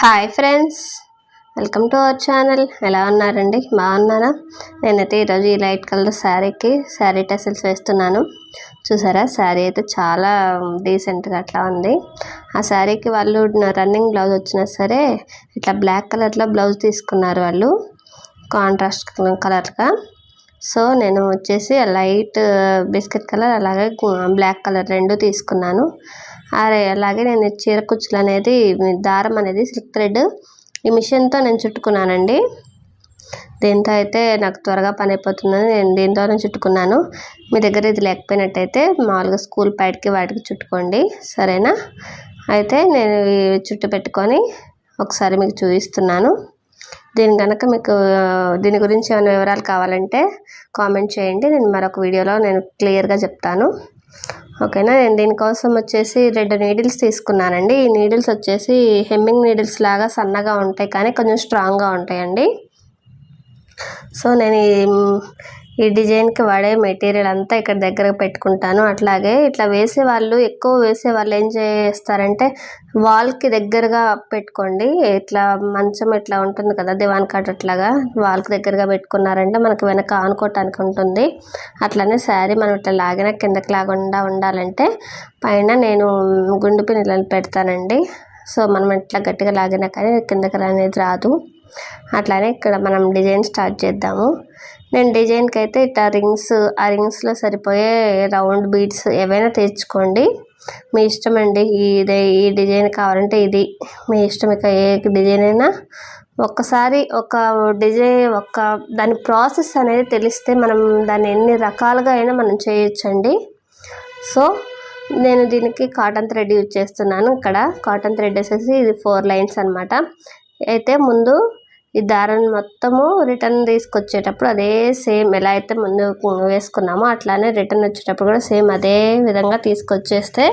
Hi friends welcome to our channel ఎలా ఉన్నారండి? బాగున్నారా? నేనైతే ఈరోజు ఈ లైట్ కలర్ శారీకి శారీ టెసల్స్ వేస్తున్నాను. చూసారా? శారీ అయితే చాలా డీసెంట్గా అట్లా ఉంది. ఆ శారీకి వాళ్ళు రన్నింగ్ బ్లౌజ్ వచ్చినా సరే ఇట్లా బ్లాక్ కలర్లో బ్లౌజ్ తీసుకున్నారు వాళ్ళు కాంట్రాస్ట్ కలర్గా సో నేను వచ్చేసి లైట్ బిస్కెట్ కలర్ అలాగే బ్లాక్ కలర్ రెండు తీసుకున్నాను. అరే అలాగే నేను చీర కుచ్చులు అనేది దారం అనేది సిల్క్ థ్రెడ్ ఈ మిషన్తో నేను చుట్టుకున్నానండి. దీంతో అయితే నాకు త్వరగా పని అయిపోతుందని నేను దీంతోనే చుట్టుకున్నాను. మీ దగ్గర ఇది లేకపోయినట్టయితే మామూలుగా స్కూల్ బయటకి వాటికి చుట్టుకోండి. సరేనా? అయితే నేను చుట్టు పెట్టుకొని ఒకసారి మీకు చూపిస్తున్నాను. దీని కనుక మీకు దీని గురించి ఏమైనా వివరాలు కావాలంటే కామెంట్ చేయండి. నేను మరొక వీడియోలో నేను క్లియర్గా చెప్తాను. ఓకేనా? నేను దీనికోసం వచ్చేసి రెండు నీడిల్స్ తీసుకున్నానండి. ఈ నీడిల్స్ వచ్చేసి హెమ్మింగ్ నీడిల్స్ లాగా సన్నగా ఉంటాయి కానీ కొంచెం స్ట్రాంగ్గా ఉంటాయండి. సో నేను ఈ డిజైన్కి వాడే మెటీరియల్ అంతా ఇక్కడ దగ్గర పెట్టుకుంటాను. అట్లాగే ఇట్లా వేసే వాళ్ళు ఎక్కువ వేసే వాళ్ళు ఏం చేస్తారంటే వాల్కి దగ్గరగా పెట్టుకోండి. ఇట్లా మంచం ఇట్లా ఉంటుంది కదా దివాన్ కాట్ అట్లాగా వాల్కి దగ్గరగా పెట్టుకున్నారంటే మనకు వెనక ఆనుకోవటానికి ఉంటుంది. అట్లనే శారీ మనం ఇట్లా లాగిన కిందకి లాగకుండా ఉండాలంటే పైన నేను గుండు పిన్నులను పెడతానండి. సో మనం ఇట్లా గట్టిగా లాగినా కానీ కిందకి అనేది రాదు. అట్లానే ఇక్కడ మనం డిజైన్ స్టార్ట్ చేద్దాము. నేను డిజైన్కి అయితే ఇట్లా రింగ్స్ ఆ రింగ్స్లో సరిపోయే రౌండ్ బీడ్స్ ఏవైనా తెచ్చుకోండి. మీ ఇష్టం అండి. ఇదే ఈ డిజైన్ కావాలంటే ఇది. మీ ఇష్టం ఇక ఏ డిజైన్ అయినా ఒక్కసారి ఒక డిజైన్ ఒక దాని ప్రాసెస్ అనేది తెలిస్తే మనం దాన్ని ఎన్ని రకాలుగా అయినా మనం చేయొచ్చండి. సో నేను దీనికి కాటన్ థ్రెడ్ యూజ్ చేస్తున్నాను. ఇక్కడ కాటన్ థ్రెడ్ వేసేసి ఇది ఫోర్ లైన్స్ అనమాట అయితే ముందు ఈ దారం మొత్తము రిటర్న్ తీసుకొచ్చేటప్పుడు అదే సేమ్ ఎలా అయితే ముందు వేసుకున్నామో అట్లానే రిటర్న్ వచ్చేటప్పుడు కూడా సేమ్ అదే విధంగా తీసుకొచ్చేస్తే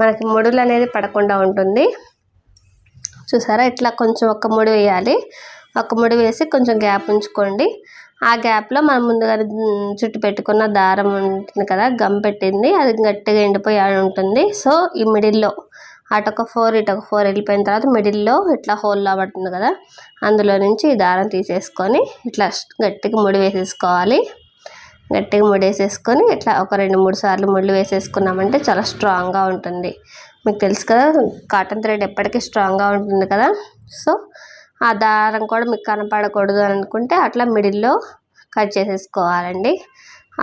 మనకి ముడులు అనేది పడకుండా ఉంటుంది. చూసారా? ఇట్లా కొంచెం ఒక ముడి వేయాలి. ఒక ముడి వేసి కొంచెం గ్యాప్ ఉంచుకోండి. ఆ గ్యాప్లో మనం ముందుగా చుట్టు పెట్టుకున్న దారం ఉంటుంది కదా గమ్ పెట్టింది. అది గట్టిగా ఎండిపోయి ఉంటుంది సో ఈ మిడిల్లో అటొక ఫోర్ ఇటొక ఫోర్ వెళ్ళిపోయిన తర్వాత మిడిల్లో ఇట్లా హోల్లా పడుతుంది కదా అందులో నుంచి ఈ దారం తీసేసుకొని ఇట్లా గట్టిగా ముడి వేసేసుకోవాలి. గట్టిగా ముడి వేసేసుకొని ఇట్లా ఒక రెండు మూడు సార్లు ముళ్ళు వేసేసుకున్నామంటే చాలా స్ట్రాంగ్గా ఉంటుంది. మీకు తెలుసు కదా కాటన్ థ్రెడ్ ఎప్పటికీ స్ట్రాంగ్గా ఉంటుంది కదా. సో ఆ దారం కూడా మీకు కనపడకూడదు అని అనుకుంటే అట్లా మిడిల్లో కట్ చేసేసుకోవాలండి.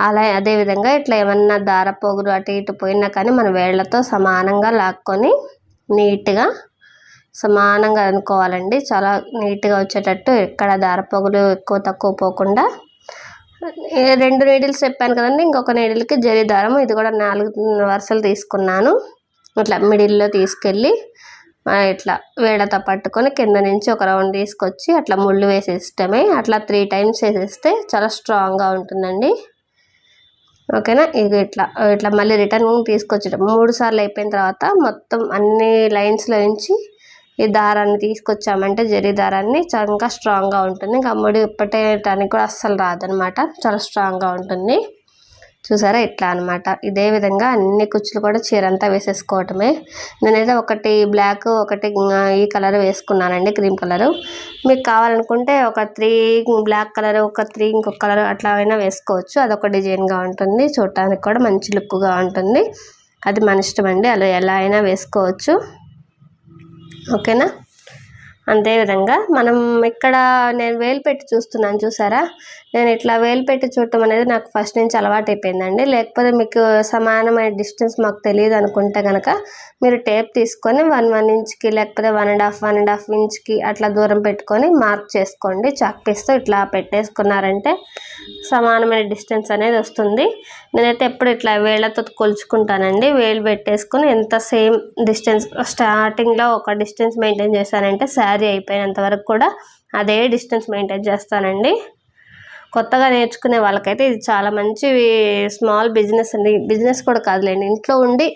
అలా అదేవిధంగా ఇట్లా ఏమన్నా దార పోగులు అటు ఇటు పోయినా కానీ మన వేళ్ళతో సమానంగా లాక్కొని నీట్గా సమానంగా అనుకోవాలండి. చాలా నీట్గా వచ్చేటట్టు ఎక్కడ దారపొగులు ఎక్కువ తక్కువ పోకుండా. రెండు నీడిల్స్ చెప్పాను కదండి ఇంకొక నీడిల్కి జరి దారం. ఇది కూడా నాలుగు వరుసలు తీసుకున్నాను. ఇట్లా మిడిల్లో తీసుకెళ్ళి ఇట్లా వేడతో పట్టుకొని కింద నుంచి ఒక రౌండ్ తీసుకొచ్చి అట్లా ముళ్ళు వేసేస్తమే అట్లా త్రీ టైమ్స్ వేసేస్తే చాలా స్ట్రాంగ్గా ఉంటుందండి. ఓకేనా? ఇది ఇట్లా ఇట్లా మళ్ళీ రిటర్న్ తీసుకొచ్చడం మూడు సార్లు అయిపోయిన తర్వాత మొత్తం అన్ని లైన్స్లో ఉంచి ఈ దారాన్ని తీసుకొచ్చామంటే జరి దారాన్ని చాలా ఇంకా స్ట్రాంగ్గా ఉంటుంది. ఇంకా ముడి ఇప్పటేయటానికి కూడా అస్సలు రాదనమాట. చాలా స్ట్రాంగ్గా ఉంటుంది. చూసారా? ఇట్లా అనమాట ఇదే విధంగా అన్ని కుచ్చులు కూడా చీర అంతా వేసేసుకోవటమే. నేనైతే ఒకటి బ్లాక్ ఒకటి ఈ కలర్ వేసుకున్నానండి క్రీమ్ కలరు. మీకు కావాలనుకుంటే ఒక త్రీ బ్లాక్ కలర్ ఒక త్రీ ఇంకొక కలర్ అట్లా అయినా వేసుకోవచ్చు. అదొక డిజైన్గా ఉంటుంది. చూడటానికి కూడా మంచి లుక్గా ఉంటుంది. అది మన ఇష్టం అండి అలా ఎలా అయినా వేసుకోవచ్చు. ఓకేనా? అంతేవిధంగా మనం ఇక్కడ నేను వేలు పెట్టి చూస్తున్నాను చూసారా? నేను ఇట్లా వేలు పెట్టి చూడటం అనేది నాకు ఫస్ట్ నుంచి అలవాటు అయిపోయిందండి లేకపోతే మీకు సమానమైన డిస్టెన్స్ మాకు తెలియదు అనుకుంటే కనుక మీరు టేప్ తీసుకొని వన్ వన్ ఇంచ్కి లేకపోతే one and half one and half ఇంచ్కి అట్లా దూరం పెట్టుకొని మార్క్ చేసుకోండి. చాక్ పీస్తో ఇట్లా పెట్టేసుకున్నారంటే సమానమైన డిస్టెన్స్ అనేది వస్తుంది. నేనైతే ఎప్పుడు ఇట్లా వేళ్ళతో కొలుచుకుంటానండి. వేలు పెట్టేసుకొని ఎంత సేమ్ డిస్టెన్స్ స్టార్టింగ్లో ఒక డిస్టెన్స్ మెయింటైన్ చేశానంటే శారీ అయిపోయినంత వరకు కూడా అదే డిస్టెన్స్ మెయింటైన్ చేస్తానండి. కొత్తగా నేర్చుకునే వాళ్ళకైతే ఇది చాలా మంచి స్మాల్ బిజినెస్ అండి. బిజినెస్ కూడా కాదులేండి. ఇంట్లో ఉండి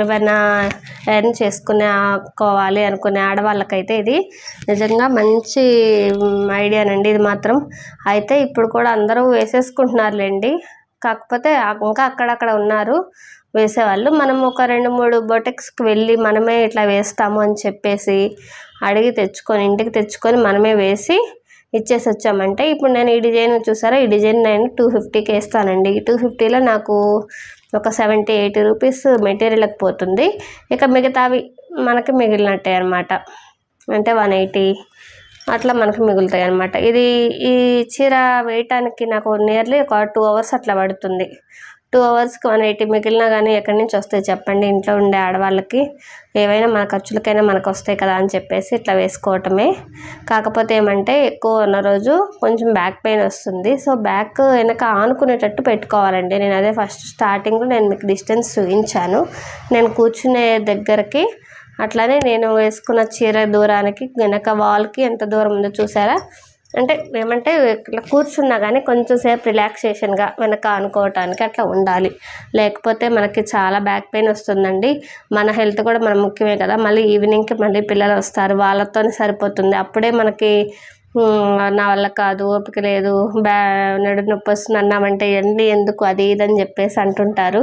ఏమైనా ఎర్న్ చేసుకునేకోవాలి అనుకునే ఆడవాళ్ళకైతే ఇది నిజంగా మంచి ఐడియానండి. ఇది మాత్రం అయితే ఇప్పుడు కూడా అందరూ వేసేసుకుంటున్నారులేండి. కాకపోతే ఇంకా అక్కడక్కడ ఉన్నారు వేసేవాళ్ళు. మనం ఒక రెండు మూడు బొటెక్స్కి వెళ్ళి మనమే ఇట్లా వేస్తాము అని చెప్పేసి అడిగి తెచ్చుకొని ఇంటికి తెచ్చుకొని మనమే వేసి ఇచ్చేసి వచ్చామంటే ఇప్పుడు నేను ఈ డిజైన్ చూసారా? ఈ డిజైన్ నేను టూ ఫిఫ్టీకి వేస్తానండి టూ ఫిఫ్టీలో నాకు ఒక సెవెంటీ ఎయిటీ రూపీస్ మెటీరియల్కి పోతుంది. ఇక మిగతావి మనకి మిగిలినట్టే అనమాట అంటే వన్ ఎయిటీ అట్లా మనకు మిగులుతాయి అనమాట ఇది ఈ చీర వేయటానికి నాకు నియర్లీ ఒక టూ అవర్స్ అట్లా పడుతుంది. టూ అవర్స్కి వన్ ఎయిటీ మిగిలినా కానీ ఎక్కడి నుంచి వస్తాయి చెప్పండి. ఇంట్లో ఉండే ఆడవాళ్ళకి ఏవైనా మన ఖర్చులకైనా మనకు వస్తాయి కదా అని చెప్పేసి ఇట్లా వేసుకోవటమే. కాకపోతే ఏమంటే ఎక్కువ ఉన్న రోజు కొంచెం బ్యాక్ పెయిన్ వస్తుంది. సో బ్యాక్ వెనక ఆనుకునేటట్టు పెట్టుకోవాలండి. నేను అదే ఫస్ట్ స్టార్టింగ్లో నేను మీకు డిస్టెన్స్ చూపించాను. నేను కూర్చునే దగ్గరకి అట్లానే నేను వేసుకున్న చీర దూరానికి వెనక వాల్కి ఎంత దూరం ఉందో చూసారా? అంటే ఏమంటే ఇట్లా కూర్చున్నా కానీ కొంచెం సేపు రిలాక్సేషన్గా వెనక అనుకోవటానికి అట్లా ఉండాలి. లేకపోతే మనకి చాలా బ్యాక్ పెయిన్ వస్తుందండి. మన హెల్త్ కూడా మన ముఖ్యమే కదా. మళ్ళీ ఈవినింగ్కి మళ్ళీ పిల్లలు వస్తారు. వాళ్ళతోనే సరిపోతుంది. అప్పుడే మనకి నా వల్ల కాదు ఓపిక లేదు బ్యా నడు నొప్పి వస్తుంది అన్నామంటే ఎండి ఎందుకు అది ఇదని చెప్పేసి అంటుంటారు.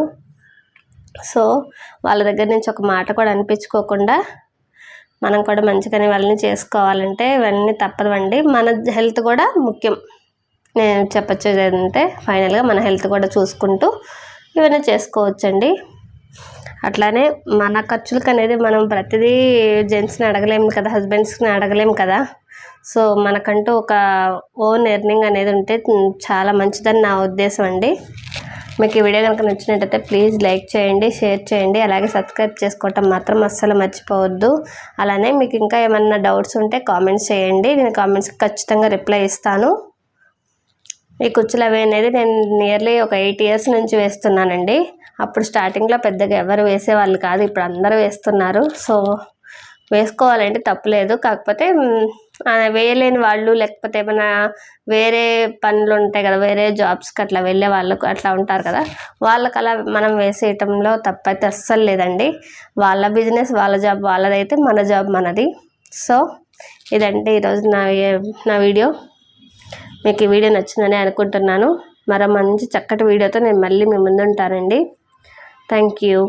సో వాళ్ళ దగ్గర నుంచి ఒక మాట కూడా అనిపించుకోకుండా మనం కూడా మంచిగానే వాళ్ళని చేసుకోవాలంటే ఇవన్నీ తప్పదండి. మన హెల్త్ కూడా ముఖ్యం. నేను చెప్పొచ్చేది ఏంటంటే ఫైనల్గా మన హెల్త్ కూడా చూసుకుంటూ ఇవన్నీ చేసుకోవచ్చండి. అట్లానే మన ఖర్చులకు అనేది మనం ప్రతిదీ జెంట్స్ని అడగలేము కదా హస్బెండ్స్ని అడగలేము కదా. సో మనకంటూ ఒక ఓన్ ఎర్నింగ్ అనేది ఉంటే చాలా మంచిదని నా ఉద్దేశం అండి. మీకు ఈ వీడియో కనుక నచ్చినట్టయితే ప్లీజ్ లైక్ చేయండి షేర్ చేయండి అలాగే సబ్స్క్రైబ్ చేసుకోవటం మాత్రం అస్సలు మర్చిపోవద్దు. అలానే మీకు ఇంకా ఏమన్నా డౌట్స్ ఉంటే కామెంట్స్ చేయండి. నేను కామెంట్స్కి ఖచ్చితంగా రిప్లై ఇస్తాను. ఈ కుచ్చులు అవి అనేది నేను నియర్లీ ఒక ఎయిట్ ఇయర్స్ నుంచి వేస్తున్నానండి. అప్పుడు స్టార్టింగ్లో పెద్దగా ఎవరు వేసేవాళ్ళు కాదు ఇప్పుడు అందరూ వేస్తున్నారు. సో వేసుకోవాలంటే తప్పులేదు. కాకపోతే వేయలేని వాళ్ళు లేకపోతే ఏమైనా వేరే పనులు ఉంటాయి కదా వేరే జాబ్స్కి అట్లా వెళ్ళే వాళ్ళకు అట్లా ఉంటారు కదా వాళ్ళకి అలా మనం వేసేయటంలో తప్పైతే అస్సలు లేదండి. వాళ్ళ బిజినెస్ వాళ్ళ జాబ్ వాళ్ళదైతే మన జాబ్ మనది. సో ఇదంటే ఈరోజు నా నా వీడియో మీకు ఈ వీడియో నచ్చిందని అనుకుంటున్నాను. మరో మంచి చక్కటి వీడియోతో నేను మళ్ళీ మీ ముందుంటానండి. Thank you